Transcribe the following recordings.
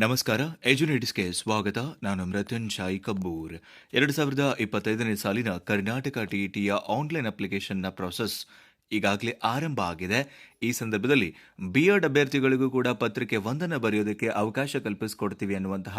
ನಮಸ್ಕಾರ ಎಜುನೇಟಿಸ್ಗೆ ಸ್ವಾಗತ. ನಾನು ಮೃತ್ಯುಂಜಯ್ ಕಬ್ಬೂರ್. ಎರಡು ಸಾವಿರದ ಇಪ್ಪತ್ತೈದನೇ ಸಾಲಿನ ಕರ್ನಾಟಕ ಟಿಇಟಿಯ ಆನ್ಲೈನ್ ಅಪ್ಲಿಕೇಶನ್ನ ಪ್ರಾಸೆಸ್ ಈಗಾಗಲೇ ಆರಂಭ ಆಗಿದೆ. ಈ ಸಂದರ್ಭದಲ್ಲಿ ಬಿ ಎಡ್ ಅಭ್ಯರ್ಥಿಗಳಿಗೂ ಕೂಡ ಪತ್ರಿಕೆ ವಂದನ ಬರೆಯೋದಕ್ಕೆ ಅವಕಾಶ ಕಲ್ಪಿಸಿಕೊಡ್ತೀವಿ ಅನ್ನುವಂತಹ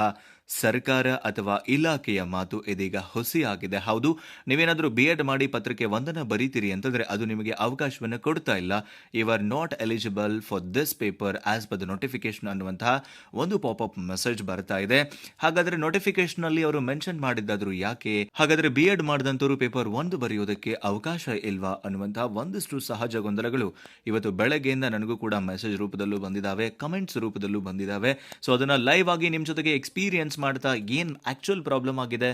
ಸರ್ಕಾರ ಅಥವಾ ಇಲಾಖೆಯ ಮಾತು ಇದೀಗ ಹುಸಿಯಾಗಿದೆ. ಹೌದು, ನೀವೇನಾದರೂ ಬಿ ಮಾಡಿ ಪತ್ರಿಕೆ ವಂದನ ಬರೀತೀರಿ ಅಂತಂದ್ರೆ ಅದು ನಿಮಗೆ ಅವಕಾಶವನ್ನು ಕೊಡ್ತಾ ಇಲ್ಲ. You are not eligible for this paper as per the notification ಅನ್ನುವಂತಹ ಒಂದು ಪಾಪಪ್ ಮೆಸೇಜ್ ಬರ್ತಾ ಇದೆ. ಹಾಗಾದ್ರೆ ನೋಟಿಫಿಕೇಶನ್ ಅಲ್ಲಿ ಅವರು ಮೆನ್ಷನ್ ಮಾಡಿದ್ದಾದ್ರು ಯಾಕೆ? ಹಾಗಾದ್ರೆ ಬಿ ಎಡ್ ಮಾಡಿದಂತವರು ಪೇಪರ್ ಒಂದು ಬರೆಯೋದಕ್ಕೆ ಅವಕಾಶ ಇಲ್ವಾ ಅನ್ನುವಂತಹ ಒಂದಷ್ಟು ಸಹಜ ಗೊಂದಲಗಳು ಇವತ್ತು ಬೆಳಗ್ಗೆಯಿಂದ ನನಗೂ ಕೂಡ ಮೆಸೇಜ್ ರೂಪದಲ್ಲೂ ಬಂದಿದ್ದಾವೆ ಕಮೆಂಟ್ಸ್ ರೂಪದಲ್ಲೂ ಬಂದಿದ್ದಾವೆ ಸೊ ಅದನ್ನ ಲೈವ್ ಆಗಿ ನಿಮ್ಮ ಜೊತೆಗೆ ಎಕ್ಸ್ಪೀರಿಯನ್ಸ್ ಮಾಡ್ತಾ ಏನು ಆ್ಯಕ್ಚುಲ್ ಪ್ರಾಬ್ಲಮ್ ಆಗಿದೆ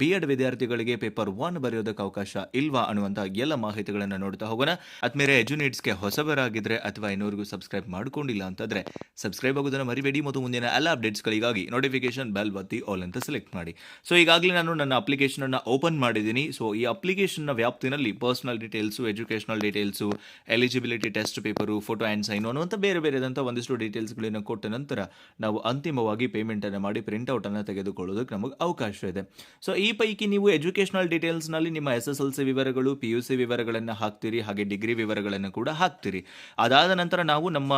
ಬಿ ಎಡ್ ವಿದ್ಯಾರ್ಥಿಗಳಿಗೆ ಪೇಪರ್ ಒನ್ ಬರೆಯೋದಕ್ಕೆ ಅವಕಾಶ ಇಲ್ವಾ ಅನ್ನುವಂಥ ಎಲ್ಲ ಮಾಹಿತಿಗಳನ್ನು ನೋಡ್ತಾ ಹೋಗೋಣ. ಅದ್ಮೇಲೆ ಎಜುನೇಟ್ಸ್ಗೆ ಹೊಸಬರಾಗಿದ್ರೆ ಅಥವಾ ಇನ್ನೂರಿಗೂ ಸಬ್ಸ್ಕ್ರೈಬ್ ಮಾಡ್ಕೊಂಡಿಲ್ಲ ಅಂತಂದರೆ ಸಬ್ಸ್ಕ್ರೈಬ್ ಆಗೋದನ್ನು ಮರಿಬೇಡಿ. ಮತ್ತು ಮುಂದಿನ ಎಲ್ಲ ಅಪ್ಡೇಟ್ಸ್ಗಳಿಗಾಗಿ ನೋಟಿಫಿಕೇಶನ್ ಬೆಲ್ ಬತ್ತಿ ಆಲ್ ಅಂತ ಸೆಲೆಕ್ಟ್ ಮಾಡಿ. ಸೊ ಈಗಾಗಲೇ ನಾನು ನನ್ನ ಅಪ್ಲಿಕೇಶನ್ ಅನ್ನ ಓಪನ್ ಮಾಡಿದ್ದೀನಿ. ಸೊ ಈ ಅಪ್ಲಿಕೇಶನ್ನ ವ್ಯಾಪ್ತಿನಲ್ಲಿ personal details educational details eligibility test paper photo and sign ಅನ್ನುವಂಥ ಬೇರೆ ಬೇರೆದಂಥ ಒಂದಿಷ್ಟು ಡೀಟೇಲ್ಸ್ಗಳನ್ನು ಕೊಟ್ಟ ನಂತರ ನಾವು ಅಂತಿಮವಾಗಿ ಪೇಮೆಂಟನ್ನು ಮಾಡಿ ಪ್ರಿಂಟ್ಔಟನ್ನು ತೆಗೆದುಕೊಳ್ಳೋದಕ್ಕೆ ನಮಗೆ ಅವಕಾಶ ಇದೆ. ಸೊ ಈ ಪೈಕಿ ನೀವು ಎಜುಕೇಷನಲ್ ಡೀಟೇಲ್ಸ್ನಲ್ಲಿ ನಿಮ್ಮ ಎಸ್ ಎಸ್ ಎಲ್ ಸಿ ವಿವರಗಳು ಪಿ ಯು ಸಿ ವಿವರಗಳನ್ನು ಹಾಕ್ತೀರಿ, ಹಾಗೆ ಡಿಗ್ರಿ ವಿವರಗಳನ್ನು ಕೂಡ ಹಾಕ್ತೀರಿ. ಅದಾದ ನಂತರ ನಾವು ನಮ್ಮ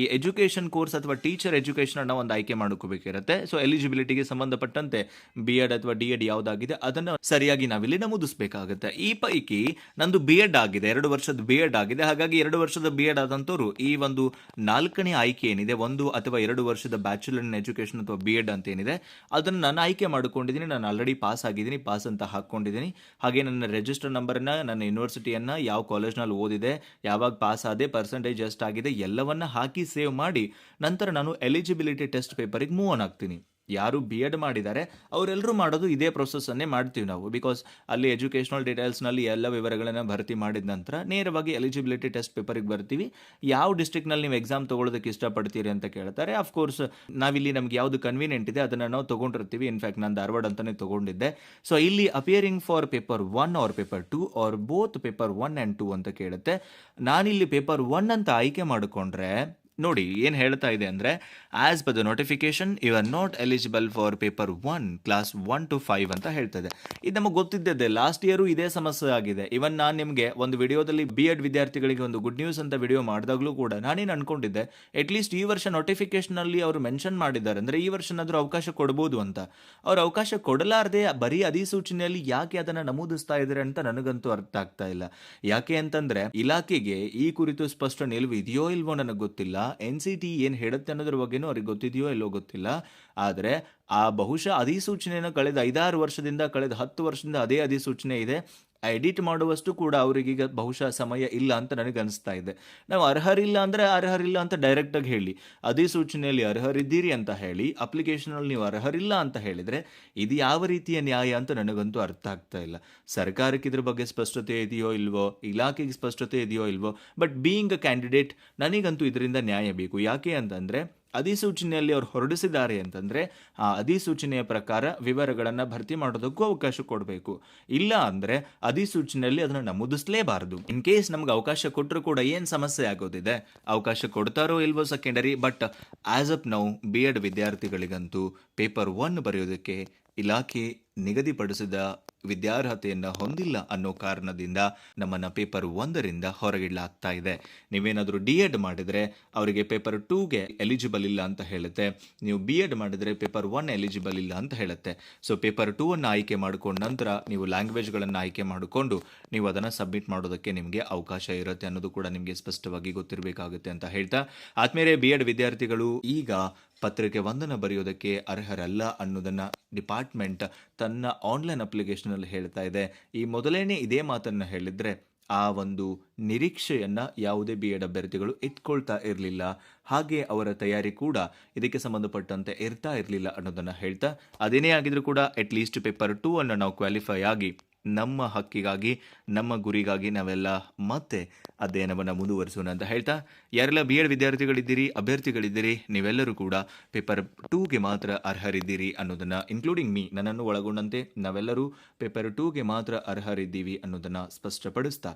ಈ ಎಜುಕೇಷನ್ ಕೋರ್ಸ್ ಅಥವಾ ಟೀಚರ್ ಎಜುಕೇಷನ್ ಅನ್ನ ಒಂದು ಆಯ್ಕೆ ಮಾಡ್ಕೋಬೇಕಿರುತ್ತೆ ಸೊ ಎಲಿಜಿಬಿಲಿಟಿಗೆ ಸಂಬಂಧಪಟ್ಟಂತೆ ಬಿ ಎಡ್ ಅಥವಾ ಡಿ ಎಡ್ ಯಾವುದಾಗಿದೆ, ಅದನ್ನು ಸರಿಯಾಗಿ ನಾವಿಲ್ಲಿ ನಮೂದಿಸಬೇಕಾಗುತ್ತೆ. ಈ ಪೈಕಿ ನಂದು ಬಿ ಆಗಿದೆ, ಎರಡು ವರ್ಷದ ಬಿ ಎಡ್ ಆಗಿದೆ. ಹಾಗಾಗಿ ಎರಡು ವರ್ಷದ ಬಿ ಎಡ್ ಆದಂತವರು ಈ ಒಂದು ನಾಲ್ಕನೇ ಆಯ್ಕೆ ಏನಿದೆ, ಒಂದು ಅಥವಾ ಎರಡು ವರ್ಷದ ಬ್ಯಾಚುಲರ್ ಇನ್ ಎಜುಕೇಶನ್ ಅಥವಾ ಬಿ ಎಡ್ ಅಂತ ಏನಿದೆ, ಅದನ್ನು ನಾನು ಆಯ್ಕೆ ಮಾಡಿಕೊಂಡಿದ್ದೀನಿ. ನಾನು ಆಲ್ರೆಡಿ ಪಾಸ್ ಆಗಿದ್ದೀನಿ ಪಾಸ್ ಅಂತ ಹಾಕ್ಕೊಂಡಿದ್ದೀನಿ ಹಾಗೆ ನನ್ನ ರಿಜಿಸ್ಟರ್ ನಂಬರನ್ನು ನನ್ನ ಯೂನಿವರ್ಸಿಟಿಯನ್ನ ಯಾವ ಕಾಲೇಜ್ನಲ್ಲಿ ಓದಿದೆ, ಯಾವಾಗ ಪಾಸ್ ಆದೆ ಪರ್ಸೆಂಟೇಜ್ ಎಷ್ಟಾಗಿದೆ, ಎಲ್ಲವನ್ನ ಹಾಕಿ ಸೇವ್ ಮಾಡಿ ನಂತರ ನಾನು ಎಲಿಜಿಬಿಲಿಟಿ ಟೆಸ್ಟ್ ಪೇಪರಿಗೆ ಮೂವ್ ಆನ್ ಆಗ್ತೀನಿ. ಯಾರು ಬಿ ಎಡ್ ಮಾಡಿದ್ದಾರೆ ಅವರೆಲ್ಲರೂ ಮಾಡೋದು ಇದೇ ಪ್ರೊಸೆಸ್ಸನ್ನೇ ಮಾಡ್ತೀವಿ ನಾವು. ಬಿಕಾಸ್ ಅಲ್ಲಿ ಎಜುಕೇಷನಲ್ ಡೀಟೇಲ್ಸ್ನಲ್ಲಿ ಎಲ್ಲ ವಿವರಗಳನ್ನು ಭರ್ತಿ ಮಾಡಿದ ನಂತರ ನೇರವಾಗಿ ಎಲಿಜಿಬಿಲಿಟಿ ಟೆಸ್ಟ್ ಪೇಪರಿಗೆ ಬರ್ತೀವಿ. ಯಾವ ಡಿಸ್ಟ್ರಿಕ್ನಲ್ಲಿ ನೀವು ಎಕ್ಸಾಮ್ ತೊಗೊಳೋದಕ್ಕೆ ಇಷ್ಟಪಡ್ತೀರಿ ಅಂತ ಕೇಳ್ತಾರೆ. ಅಫ್ಕೋರ್ಸ್ ನಾವಿಲ್ಲಿ ನಮ್ಗೆ ಯಾವುದು ಕನ್ವೀನಿಯಂಟ್ ಇದೆ, ಅದನ್ನು ನಾವು ತೊಗೊಂಡಿರ್ತೀವಿ. ಇನ್ಫ್ಯಾಕ್ಟ್ ನಾನು ಧಾರವಾಡ ಅಂತಲೇ ತೊಗೊಂಡಿದ್ದೆ. ಸೊ ಇಲ್ಲಿ appearing for paper one or paper two or both paper one and two ಅಂತ ಕೇಳುತ್ತೆ. ನಾನಿಲ್ಲಿ ಪೇಪರ್ ಒನ್ ಅಂತ ಆಯ್ಕೆ ಮಾಡಿಕೊಂಡ್ರೆ ನೋಡಿ ಏನು ಹೇಳ್ತಾ ಇದೆ ಅಂದರೆ as per the notification you are not eligible for paper one class one to five ಅಂತ ಹೇಳ್ತದೆ ಇದು. ನಮಗೆ ಗೊತ್ತಿದ್ದದೆ ಲಾಸ್ಟ್ ಇಯರು ಇದೇ ಸಮಸ್ಯೆ ಆಗಿದೆ. ಇವನ್ ನಾನು ನಿಮಗೆ ಒಂದು ವಿಡಿಯೋದಲ್ಲಿ ಬಿ ಎಡ್ ವಿದ್ಯಾರ್ಥಿಗಳಿಗೆ ಒಂದು ಗುಡ್ ನ್ಯೂಸ್ ಅಂತ ವಿಡಿಯೋ ಮಾಡಿದಾಗಲೂ ಕೂಡ ನಾನೇನು ಅನ್ಕೊಂಡಿದ್ದೆ ಅಟ್ಲೀಸ್ಟ್ ಈ ವರ್ಷ ನೋಟಿಫಿಕೇಶನಲ್ಲಿ ಅವರು ಮೆನ್ಷನ್ ಮಾಡಿದ್ದಾರೆ. ಅಂದರೆ ಈ ವರ್ಷನಾದರೂ ಅವಕಾಶ ಕೊಡ್ಬೋದು ಅಂತ. ಅವ್ರು ಅವಕಾಶ ಕೊಡಲಾರದೆ ಬರೀ ಅಧಿಸೂಚನೆಯಲ್ಲಿ ಯಾಕೆ ಅದನ್ನು ನಮೂದಿಸ್ತಾ ಇದ್ದಾರೆ ಅಂತ ನನಗಂತೂ ಅರ್ಥ ಆಗ್ತಾ ಇಲ್ಲ. ಯಾಕೆ ಅಂತಂದ್ರೆ, ಇಲಾಖೆಗೆ ಈ ಕುರಿತು ಸ್ಪಷ್ಟ ನಿಲುವು ಇದೆಯೋ ಇಲ್ವೋ ನನಗೆ ಗೊತ್ತಿಲ್ಲ. ಎನ್ ಸಿ ಟಿ ಏನು ಹೇಳುತ್ತೆ ಅನ್ನೋದ್ರ ಬಗ್ಗೆನೂ ಅವ್ರಿಗೆ ಗೊತ್ತಿದೆಯೋ ಇಲ್ಲೋ ಗೊತ್ತಿಲ್ಲ. ಆದರೆ ಆ ಬಹುಶಃ ಅಧಿಸೂಚನೆಯನ್ನು ಕಳೆದ ಐದಾರು ವರ್ಷದಿಂದ, ಕಳೆದ ಹತ್ತು ವರ್ಷದಿಂದ ಅದೇ ಅಧಿಸೂಚನೆ ಇದೆ. ಎಡಿಟ್ ಮಾಡುವಷ್ಟು ಕೂಡ ಅವರಿಗೀಗ ಬಹುಶಃ ಸಮಯ ಇಲ್ಲ ಅಂತ ನನಗೆ ಅನಿಸ್ತಾ ಇದೆ. ನಾವು ಅರ್ಹರಿಲ್ಲ ಅಂದರೆ ಅರ್ಹರಿಲ್ಲ ಅಂತ ಡೈರೆಕ್ಟಾಗಿ ಹೇಳಿ. ಅಧಿಸೂಚನೆಯಲ್ಲಿ ಅರ್ಹರಿದ್ದೀರಿ ಅಂತ ಹೇಳಿ ಅಪ್ಲಿಕೇಶನಲ್ಲಿ ನೀವು ಅರ್ಹರಿಲ್ಲ ಅಂತ ಹೇಳಿದರೆ ಇದು ಯಾವ ರೀತಿಯ ನ್ಯಾಯ ಅಂತ ನನಗಂತೂ ಅರ್ಥ ಆಗ್ತಾ ಇಲ್ಲ. ಸರ್ಕಾರಕ್ಕೆ ಇದ್ರ ಬಗ್ಗೆ ಸ್ಪಷ್ಟತೆ ಇದೆಯೋ ಇಲ್ವೋ, ಇಲಾಖೆಗೆ ಸ್ಪಷ್ಟತೆ ಇದೆಯೋ ಇಲ್ವೋ ಬಟ್ ಬೀಯಿಂಗ್ ಅ ಕ್ಯಾಂಡಿಡೇಟ್ ನನಗಂತೂ ಇದರಿಂದ ನ್ಯಾಯ ಬೇಕು. ಯಾಕೆ ಅಂತಂದರೆ ಅಧಿಸೂಚನೆಯಲ್ಲಿ ಅವ್ರು ಹೊರಡಿಸಿದ್ದಾರೆ ಅಂತಂದರೆ, ಆ ಅಧಿಸೂಚನೆಯ ಪ್ರಕಾರ ವಿವರಗಳನ್ನು ಭರ್ತಿ ಮಾಡೋದಕ್ಕೂ ಅವಕಾಶ ಕೊಡಬೇಕು. ಇಲ್ಲ ಅಂದರೆ ಅಧಿಸೂಚನೆಯಲ್ಲಿ ಅದನ್ನು ನಮೂದಿಸಲೇಬಾರದು. ಇನ್ ಕೇಸ್ ನಮ್ಗೆ ಅವಕಾಶ ಕೊಟ್ಟರು ಕೂಡ ಏನು ಸಮಸ್ಯೆ ಆಗೋದಿದೆ? ಅವಕಾಶ ಕೊಡ್ತಾರೋ ಇಲ್ವೋ secondary but as of now B Ed ವಿದ್ಯಾರ್ಥಿಗಳಿಗಂತೂ paper one ಬರೆಯೋದಕ್ಕೆ ಇಲಾಖೆ ನಿಗದಿಪಡಿಸಿದ ವಿದ್ಯಾರ್ಹತೆಯನ್ನು ಹೊಂದಿಲ್ಲ ಅನ್ನೋ ಕಾರಣದಿಂದ ನಮ್ಮನ್ನು ಪೇಪರ್ ಒಂದರಿಂದ ಹೊರಗಿಡಲಾಗ್ತಾ ಇದೆ. ನೀವೇನಾದರೂ ಡಿ ಎಡ್ ಮಾಡಿದರೆ ಅವರಿಗೆ ಪೇಪರ್ ಟೂಗೆ ಎಲಿಜಿಬಲ್ ಇಲ್ಲ ಅಂತ ಹೇಳುತ್ತೆ. ನೀವು ಬಿ ಎಡ್ ಮಾಡಿದರೆ ಪೇಪರ್ ಒನ್ ಎಲಿಜಿಬಲ್ ಇಲ್ಲ ಅಂತ ಹೇಳುತ್ತೆ. ಸೊ ಪೇಪರ್ ಟೂ ಅನ್ನು ಆಯ್ಕೆ ಮಾಡಿಕೊಂಡ ನಂತರ ನೀವು ಲ್ಯಾಂಗ್ವೇಜ್ಗಳನ್ನು ಆಯ್ಕೆ ಮಾಡಿಕೊಂಡು ನೀವು ಅದನ್ನು ಸಬ್ಮಿಟ್ ಮಾಡೋದಕ್ಕೆ ನಿಮಗೆ ಅವಕಾಶ ಇರುತ್ತೆ ಅನ್ನೋದು ಕೂಡ ನಿಮಗೆ ಸ್ಪಷ್ಟವಾಗಿ ಗೊತ್ತಿರಬೇಕಾಗುತ್ತೆ ಅಂತ ಹೇಳ್ತಾ. ಆದ್ಮೇಲೆ ಬಿ ಎಡ್ ವಿದ್ಯಾರ್ಥಿಗಳು ಈಗ ಪತ್ರಿಕೆ ಒಂದನ್ನು ಬರೆಯೋದಕ್ಕೆ ಅರ್ಹರಲ್ಲ ಅನ್ನೋದನ್ನು ಡಿಪಾರ್ಟ್ಮೆಂಟ್ ತನ್ನ ಆನ್ಲೈನ್ ಅಪ್ಲಿಕೇಶನಲ್ಲಿ ಹೇಳ್ತಾ ಇದೆ. ಈ ಮೊದಲೇನೇ ಇದೇ ಮಾತನ್ನು ಹೇಳಿದರೆ ಆ ಒಂದು ನಿರೀಕ್ಷೆಯನ್ನು ಯಾವುದೇ ಬಿ ಎಡ್ ಅಭ್ಯರ್ಥಿಗಳು ಇಟ್ಕೊಳ್ತಾ ಇರಲಿಲ್ಲ. ಹಾಗೆ ಅವರ ತಯಾರಿ ಕೂಡ ಇದಕ್ಕೆ ಸಂಬಂಧಪಟ್ಟಂತೆ ಇರ್ತಾ ಇರಲಿಲ್ಲ ಅನ್ನೋದನ್ನು ಹೇಳ್ತಾ, ಅದೇನೇ ಆಗಿದ್ರು ಕೂಡ ಅಟ್ಲೀಸ್ಟ್ ಪೇಪರ್ ಟೂ ಅನ್ನು ನಾವು ಕ್ವಾಲಿಫೈ ಆಗಿ ನಮ್ಮ ಹಕ್ಕಿಗಾಗಿ, ನಮ್ಮ ಗುರಿಗಾಗಿ ನಾವೆಲ್ಲ ಮತ್ತೆ ಅಧ್ಯಯನವನ್ನು ಮುಂದುವರಿಸೋಣ ಅಂತ ಹೇಳ್ತಾ, ಯಾರೆಲ್ಲ ಬಿ ಎಡ್ ವಿದ್ಯಾರ್ಥಿಗಳಿದ್ದೀರಿ, ಅಭ್ಯರ್ಥಿಗಳಿದ್ದೀರಿ, ನೀವೆಲ್ಲರೂ ಕೂಡ ಪೇಪರ್ ಟೂಗೆ ಮಾತ್ರ ಅರ್ಹರಿದ್ದೀರಿ ಅನ್ನೋದನ್ನು ಇನ್ಕ್ಲೂಡಿಂಗ್ ಮೀ ನನ್ನನ್ನು ಒಳಗೊಂಡಂತೆ ನಾವೆಲ್ಲರೂ ಪೇಪರ್ ಟೂಗೆ ಮಾತ್ರ ಅರ್ಹರಿದ್ದೀವಿ ಅನ್ನೋದನ್ನು ಸ್ಪಷ್ಟಪಡಿಸ್ತಾ,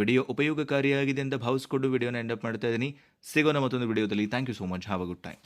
ವಿಡಿಯೋ ಉಪಯೋಗಕಾರಿಯಾಗಿದೆ ಅಂತ ಭಾವಿಸ್ಕೊಂಡು ವಿಡಿಯೋನ ಎಂಡಪ್ ಮಾಡ್ತಾ ಇದ್ದೀನಿ. ಸಿಗೋಣ ಮತ್ತೊಂದು ವಿಡಿಯೋದಲ್ಲಿ. Thank you so much have a good time